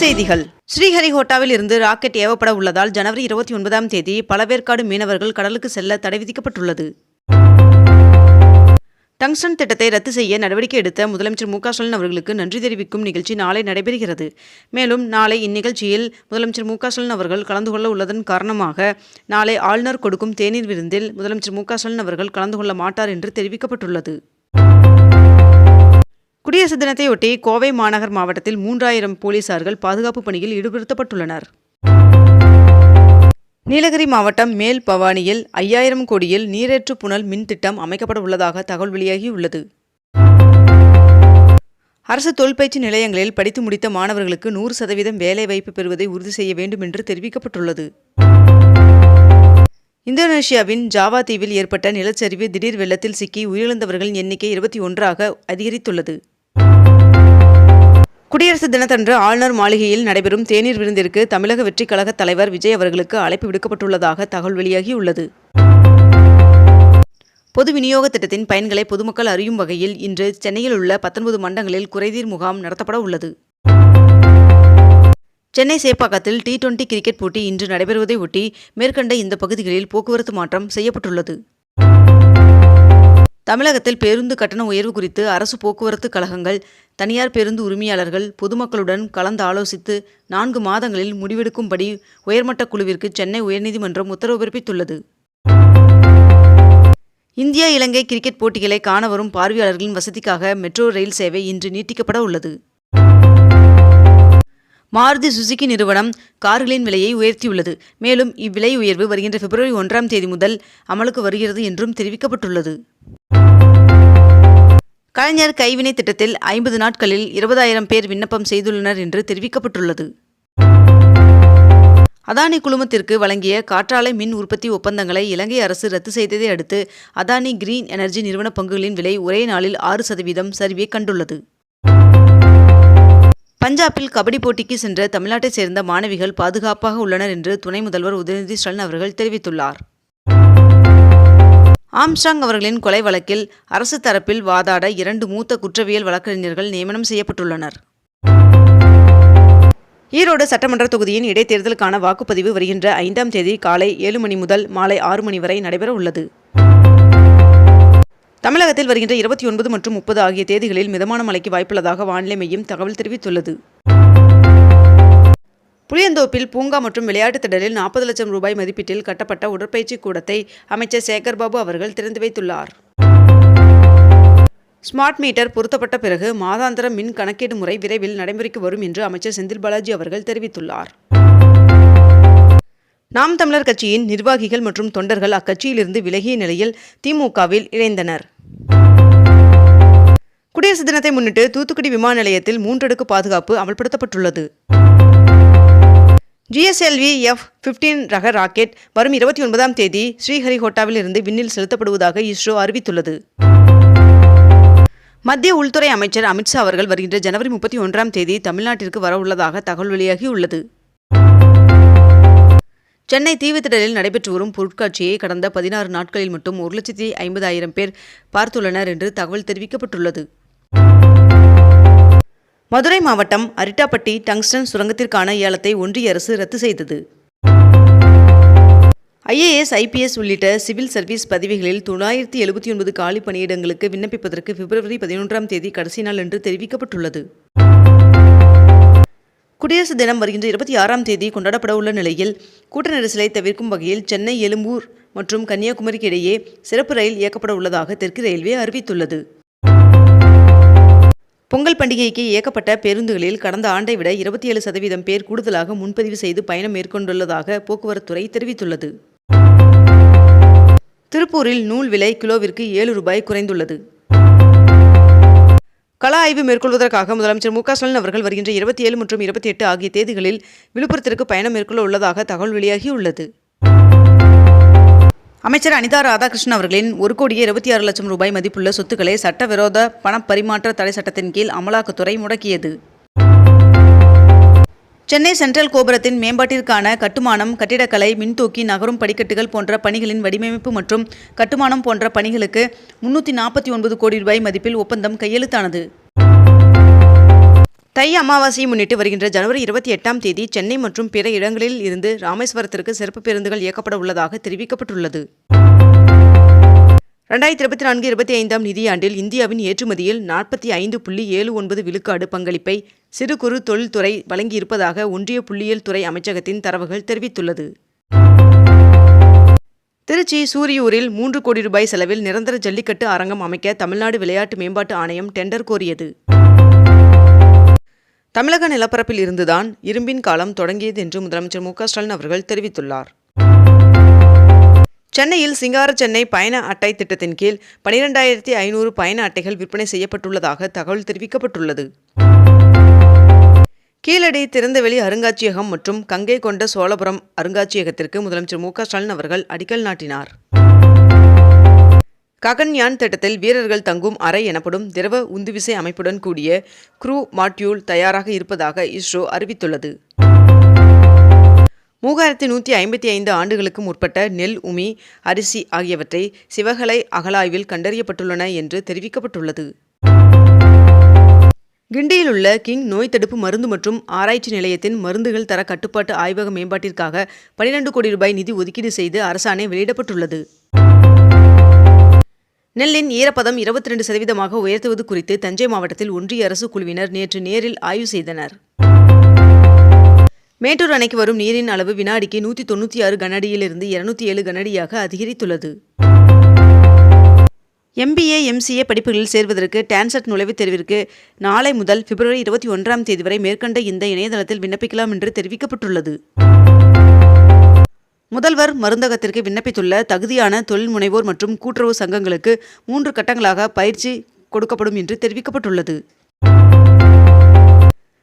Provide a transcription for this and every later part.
செய்திகள். ஸ்ரீஹரிகோட்டாவில் இருந்து ராக்கெட் ஏவப்பட உள்ளதால் ஜனவரி இருபத்தி ஒன்பதாம் தேதி பலவேற்காடு மீனவர்கள் கடலுக்கு செல்ல தடை விதிக்கப்பட்டுள்ளது. டங்ஸ்டன் திட்டத்தை ரத்து செய்ய நடவடிக்கை எடுத்த முதலமைச்சர் மு க ஸ்டாலின் அவர்களுக்கு நன்றி தெரிவிக்கும் நிகழ்ச்சி நாளை நடைபெறுகிறது. மேலும் நாளை இந்நிகழ்ச்சியில் முதலமைச்சர் மு க ஸ்டாலின் அவர்கள் கலந்து கொள்ள உள்ளதன் காரணமாக நாளை ஆளுநர் கொடுக்கும் தேநீர் விருந்தில் முதலமைச்சர் மு க ஸ்டாலின் அவர்கள் கலந்து கொள்ள மாட்டார் என்று தெரிவிக்கப்பட்டுள்ளது. குடியரசு தினத்தையொட்டி கோவை மாநகர் மாவட்டத்தில் மூன்றாயிரம் போலீசார்கள் பாதுகாப்பு பணியில் ஈடுபடுத்தப்பட்டுள்ளனர். நீலகிரி மாவட்டம் மேல் பவானியில் ஐயாயிரம் கோடியில் நீரேற்று புனல் மின் திட்டம் அமைக்கப்பட உள்ளதாக தகவல் வெளியாகியுள்ளது. அரசு தொழிற்பயிற்சி நிலையங்களில் படித்து முடித்த மாணவர்களுக்கு நூறு சதவீதம் வேலைவாய்ப்பு பெறுவதை உறுதி செய்ய வேண்டும் என்று தெரிவிக்கப்பட்டுள்ளது. இந்தோனேஷியாவின் ஜாவா தீவில் ஏற்பட்ட நிலச்சரிவு திடீர் வெள்ளத்தில் சிக்கி உயிரிழந்தவர்களின் எண்ணிக்கை இருபத்தி ஒன்றாக அதிகரித்துள்ளது. குடியரசு தினத்தன்று ஆளுநர் மாளிகையில் நடைபெறும் தேநீர் விருந்திற்கு தமிழக வெற்றிக் கழக தலைவர் விஜய் அவர்களுக்கு அழைப்பு விடுக்கப்பட்டுள்ளதாக தகவல் வெளியாகியுள்ளது. பொது விநியோக திட்டத்தின் பயன்களை பொதுமக்கள் அறியும் வகையில் இன்று சென்னையில் உள்ள பத்தொன்பது மண்டங்களில் குறைதீர் முகாம் நடத்தப்பட உள்ளது. சென்னை சேப்பாக்கத்தில் டி டுவெண்டி கிரிக்கெட் போட்டி இன்று நடைபெறுவதை ஒட்டி மேற்கண்ட இந்த பகுதிகளில் போக்குவரத்து மாற்றம் செய்யப்பட்டுள்ளது. தமிழகத்தில் பேருந்து கட்டண உயர்வு குறித்து அரசு போக்குவரத்து கழகங்கள் தனியார் பேருந்து உரிமையாளர்கள் பொதுமக்களுடன் கலந்து ஆலோசித்து நான்கு மாதங்களில் முடிவெடுக்கும்படி உயர்மட்ட குழுவிற்கு சென்னை உயர்நீதிமன்றம் உத்தரவு பிறப்பித்துள்ளது. இந்தியா இலங்கை கிரிக்கெட் போட்டிகளை காண வரும் பார்வையாளர்களின் வசதிக்காக மெட்ரோ ரயில் சேவை இன்று நீட்டிக்கப்பட உள்ளது. மாருதி சுசுகி நிறுவனம் கார்களின் விலையை உயர்த்தியுள்ளது. மேலும் இவ்விலை உயர்வு வருகின்ற பிப்ரவரி ஒன்றாம் தேதி முதல் அமலுக்கு வருகிறது என்றும் தெரிவிக்கப்பட்டுள்ளது. கலைஞர் கைவினை திட்டத்தில் ஐம்பது நாட்களில் இருபதாயிரம் பேர் விண்ணப்பம் செய்துள்ளனர் என்று தெரிவிக்கப்பட்டுள்ளது. அதானி குழுமத்திற்கு வழங்கிய காற்றாலை மின் உற்பத்தி ஒப்பந்தங்களை இலங்கை அரசு ரத்து செய்ததை அடுத்து அதானி கிரீன் எனர்ஜி நிறுவன பங்குகளின் விலை ஒரே நாளில் ஆறு சதவீதம் சரிவை கண்டுள்ளது. பஞ்சாபில் கபடி போட்டிக்கு சென்ற தமிழ்நாட்டைச் சேர்ந்த மாணவிகள் பாதுகாப்பாக உள்ளனர் என்று துணை முதல்வர் உதயநிதி ஸ்டாலின் அவர்கள் தெரிவித்துள்ளார். ஆம்ஸ்டாங் அவர்களின் கொலை வழக்கில் அரசு தரப்பில் வாதாட இரண்டு மூத்த குற்றவியல் வழக்கறிஞர்கள் நியமனம் செய்யப்பட்டுள்ளனர். ஈரோடு சட்டமன்ற தொகுதியின் இடைத்தேர்தலுக்கான வாக்குப்பதிவு வருகின்ற ஐந்தாம் தேதி காலை ஏழு மணி முதல் மாலை ஆறு மணி வரை நடைபெற உள்ளது தமிழகத்தில் வருகின்ற இருபத்தி ஒன்பது மற்றும் முப்பது ஆகிய தேதிகளில் மிதமான மழைக்கு வாய்ப்புள்ளதாக வானிலை மையம் தகவல் தெரிவித்துள்ளது. புளியந்தோப்பில் பூங்கா மற்றும் விளையாட்டுத் திடலில் நாற்பது லட்சம் ரூபாய் மதிப்பீட்டில் கட்டப்பட்ட உடற்பயிற்சி கூடத்தை அமைச்சர் சேகர்பாபு அவர்கள் திறந்து வைத்துள்ளார். ஸ்மார்ட் மீட்டர் பொருத்தப்பட்ட பிறகு மாதாந்திர மின் கணக்கீடு முறை விரைவில் நடைமுறைக்கு வரும் என்று அமைச்சர் செந்தில் பாலாஜி அவர்கள் தெரிவித்துள்ளார். நாம் தமிழர் கட்சியின் நிர்வாகிகள் மற்றும் தொண்டர்கள் அக்கட்சியிலிருந்து விலகிய நிலையில் திமுகவில் இணைந்தனர். குடியரசு தினத்தை முன்னிட்டு தூத்துக்குடி விமான நிலையத்தில் மூன்றடுக்கு பாதுகாப்பு அமல்படுத்தப்பட்டுள்ளது. ஜிஎஸ்எல்வி எஃப் பிப்டீன் ரக ராக்கெட் வரும் இருபத்தி ஒன்பதாம் தேதி ஸ்ரீஹரிகோட்டாவில் இருந்து விண்ணில் செலுத்தப்படுவதாக இஸ்ரோ அறிவித்துள்ளது. மத்திய உள்துறை அமைச்சர் அமித்ஷா அவர்கள் வருகின்ற ஜனவரி முப்பத்தி ஒன்றாம் தேதி தமிழ்நாட்டிற்கு வரவுள்ளதாக தகவல் வெளியாகியுள்ளது. சென்னை தீவுத்திடலில் நடைபெற்று வரும் பொருட்காட்சியை கடந்த பதினாறு நாட்களில் மட்டும் ஒரு லட்சத்தி ஐம்பதாயிரம் பேர் பார்த்துள்ளனர் என்று தகவல் தெரிவிக்கப்பட்டுள்ளது. மதுரை மாவட்டம் அரிட்டாப்பட்டி டங்ஸ்டன் சுரங்கத்திற்கான ஏலத்தை ஒன்றிய அரசு ரத்து செய்தது. ஐஏஎஸ் ஐபிஎஸ் உள்ளிட்ட சிவில் சர்வீஸ் பதவிகளில் தொள்ளாயிரத்தி எழுபத்தி ஒன்பது காலி பணியிடங்களுக்கு விண்ணப்பிப்பதற்கு பிப்ரவரி பதினொன்றாம் தேதி கடைசி நாள் என்று தெரிவிக்கப்பட்டுள்ளது. குடியரசு தினம் வருகின்ற இருபத்தி ஆறாம் தேதி கொண்டாடப்பட உள்ள நிலையில் கூட்ட நெரிசலை தவிர்க்கும் வகையில் சென்னை எழும்பூர் மற்றும் கன்னியாகுமரிக்கு இடையே சிறப்பு ரயில் இயக்கப்பட உள்ளதாக தெற்கு ரயில்வே அறிவித்துள்ளது. பொங்கல் பண்டிகைக்கு இயக்கப்பட்ட பேருந்துகளில் கடந்த ஆண்டை விட இருபத்தி ஏழு சதவீதம் பேர் கூடுதலாக முன்பதிவு செய்து பயணம் மேற்கொண்டுள்ளதாக போக்குவரத்துறை தெரிவித்துள்ளது. திருப்பூரில் நூல் விலை கிலோவிற்கு ஏழு ரூபாய் குறைந்துள்ளது. கள ஆய்வு மேற்கொள்வதற்காக முதலமைச்சர் மு க ஸ்டாலின் அவர்கள் வருகின்ற இருபத்தி ஏழு மற்றும் இருபத்தி எட்டு ஆகிய தேதிகளில் விழுப்புரத்திற்கு பயணம் மேற்கொள்ள உள்ளதாக தகவல் வெளியாகியுள்ளது. அமைச்சர் அனிதா ராதாகிருஷ்ணன் அவர்களின் ஒரு கோடியே இருபத்தி ஆறு லட்சம் ரூபாய் மதிப்புள்ள சொத்துக்களை சட்டவிரோத பணப்பரிமாற்ற தடை சட்டத்தின் கீழ் அமலாக்கத்துறை முடக்கியது. சென்னை சென்ட்ரல் கோபுரத்தின் மேம்பாட்டிற்கான கட்டுமானம் கட்டிடக்கலை மின்தூக்கி நகரும் படிக்கட்டுகள் போன்ற பணிகளின் வடிவமைப்பு மற்றும் கட்டுமானம் போன்ற பணிகளுக்கு முன்னூற்றி நாற்பத்தி ஒன்பது கோடி ரூபாய் மதிப்பில் ஒப்பந்தம் கையெழுத்தானது. தை அமாவாசையை முன்னிட்டு வருகின்ற ஜனவரி இருபத்தி எட்டாம் தேதி சென்னை மற்றும் பிற இடங்களில் இருந்து ராமேஸ்வரத்திற்கு சிறப்பு பேருந்துகள் இயக்கப்பட உள்ளதாக தெரிவிக்கப்பட்டுள்ளது. ரெண்டாயிரத்தி இருபத்தி நான்கு இருபத்தி ஐந்தாம் நிதியாண்டில் இந்தியாவின் ஏற்றுமதியில் நாற்பத்தி ஐந்து புள்ளி ஏழு ஒன்பது விழுக்காடு பங்களிப்பை சிறு குறு தொழில்துறை வழங்கியிருப்பதாக ஒன்றிய புள்ளியியல் துறை அமைச்சகத்தின் தரவுகள் தெரிவித்துள்ளது. திருச்சி சூரியூரில் மூன்று கோடி ரூபாய் செலவில் நிரந்தர ஜல்லிக்கட்டு அரங்கம் அமைக்க தமிழ்நாடு விளையாட்டு மேம்பாட்டு ஆணையம் டெண்டர் கோரியது. தமிழக நிலப்பரப்பில் இருந்துதான் இரும்பின் காலம் தொடங்கியது என்று முதலமைச்சர் மு க ஸ்டாலின் அவர்கள் தெரிவித்துள்ளார். சென்னையில் சிங்கார சென்னை பயண அட்டை திட்டத்தின் கீழ் பனிரெண்டாயிரத்தி ஐநூறு பயண அட்டைகள் விற்பனை செய்யப்பட்டுள்ளதாக தகவல் தெரிவிக்கப்பட்டுள்ளது. கீழடி திறந்தவெளி அருங்காட்சியகம் மற்றும் கங்கை கொண்ட சோழபுரம் அருங்காட்சியகத்திற்கு முதலமைச்சர் மு ஸ்டாலின் அவர்கள் அடிக்கல் நாட்டினார். ககன்யான் திட்டத்தில் வீரர்கள் தங்கும் அறை எனப்படும் திரவ உந்துவிசை அமைப்புடன் கூடிய குரூ மாட்யூல் தயாராக இருப்பதாக இஸ்ரோ அறிவித்துள்ளது. மூவாயிரத்தி நூற்றி ஐம்பத்தி ஐந்து ஆண்டுகளுக்கு முற்பட்ட நெல் உமி அரிசி ஆகியவற்றை சிவகலை அகலாய்வில் கண்டறியப்பட்டுள்ளன என்று தெரிவிக்கப்பட்டுள்ளது. கிண்டியில் உள்ள கிங் நோய் தடுப்பு மருந்து மற்றும் ஆராய்ச்சி நிலையத்தின் மருந்துகள் தர கட்டுப்பாட்டு ஆய்வக மேம்பாட்டிற்காக பனிரெண்டு கோடி ரூபாய் நிதி ஒதுக்கீடு செய்து அரசாணை வெளியிடப்பட்டுள்ளது. நெல்லின் ஈரப்பதம் இருபத்தி ரெண்டு சதவீதமாக உயர்த்துவது குறித்து தஞ்சை மாவட்டத்தில் ஒன்றிய அரசு குழுவினர் நேற்று நேரில் ஆய்வு செய்தனர். மேட்டூர் அணைக்கு வரும் நீரின் அளவு வினாடிக்கு நூற்றி தொண்ணூற்றி ஆறு கனஅடியிலிருந்து இருநூத்தி ஏழு கனஅடியாக அதிகரித்துள்ளது. எம்பிஏ எம்சிஏ படிப்புகளில் சேர்வதற்கு டான்செட் நுழைவுத் தேர்விற்கு நாளை முதல் பிப்ரவரி இருபத்தி ஒன்றாம் தேதி வரை மேற்கண்ட இந்த இணையதளத்தில் விண்ணப்பிக்கலாம் என்று தெரிவிக்கப்பட்டுள்ளது. முதல்வர் மருந்தகத்திற்கு விண்ணப்பித்துள்ள தகுதியான தொழில் முனைவோர் மற்றும் கூட்டுறவு சங்கங்களுக்கு மூன்று கட்டங்களாக பயிற்சி கொடுக்கப்படும் என்று தெரிவிக்கப்பட்டுள்ளது.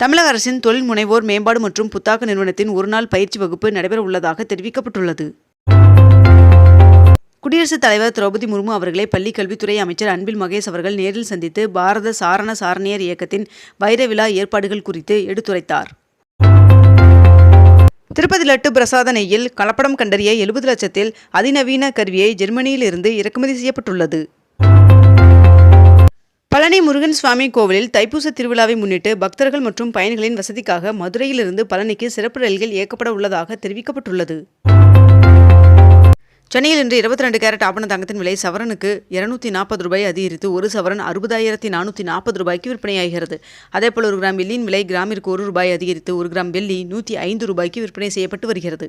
தமிழக அரசின் தொழில் முனைவோர் மேம்பாடு மற்றும் புத்தாக்க நிறுவனத்தின் ஒருநாள் பயிற்சி வகுப்பு நடைபெற உள்ளதாக தெரிவிக்கப்பட்டுள்ளது. குடியரசுத் தலைவர் திரௌபதி முர்மு அவர்களை பள்ளி கல்வித்துறை அமைச்சர் அன்பில் மகேஷ் அவர்கள் நேரில் சந்தித்து பாரத சாரண சாரணியர் இயக்கத்தின் வைர விழா ஏற்பாடுகள் குறித்து எடுத்துரைத்தார். திருப்பதி லட்டு பிரசாத நெய்யில் கலப்படம் கண்டறிய எழுபது லட்சத்தில் அதிநவீன கருவியை ஜெர்மனியிலிருந்து இறக்குமதி செய்யப்பட்டுள்ளது. பழனி முருகன் சுவாமி கோவிலில் தைப்பூச திருவிழாவை முன்னிட்டு பக்தர்கள் மற்றும் பயணிகளின் வசதிக்காக மதுரையிலிருந்து பழனிக்கு சிறப்பு ரயில்கள் இயக்கப்பட உள்ளதாக தெரிவிக்கப்பட்டுள்ளது. சென்னையில் இன்று இருபத்தி ரெண்டு கேரட் ஆபண தங்கத்தின் விலை சவரனுக்கு இருநூத்தி நாற்பது ரூபாய் அதிகரித்து ஒரு சவரன் அறுபதாயிரத்தி நானூற்றி நாற்பது ரூபாய்க்கு விற்பனையாகிறது. அதேபோல் ஒரு கிராம் வெள்ளியின் விலை கிராமிற்கு ஒரு ரூபாய் அதிகரித்து ஒரு கிராம் வெள்ளி நூற்றி ஐந்து ரூபாய்க்கு விற்பனை செய்யப்பட்டு வருகிறது.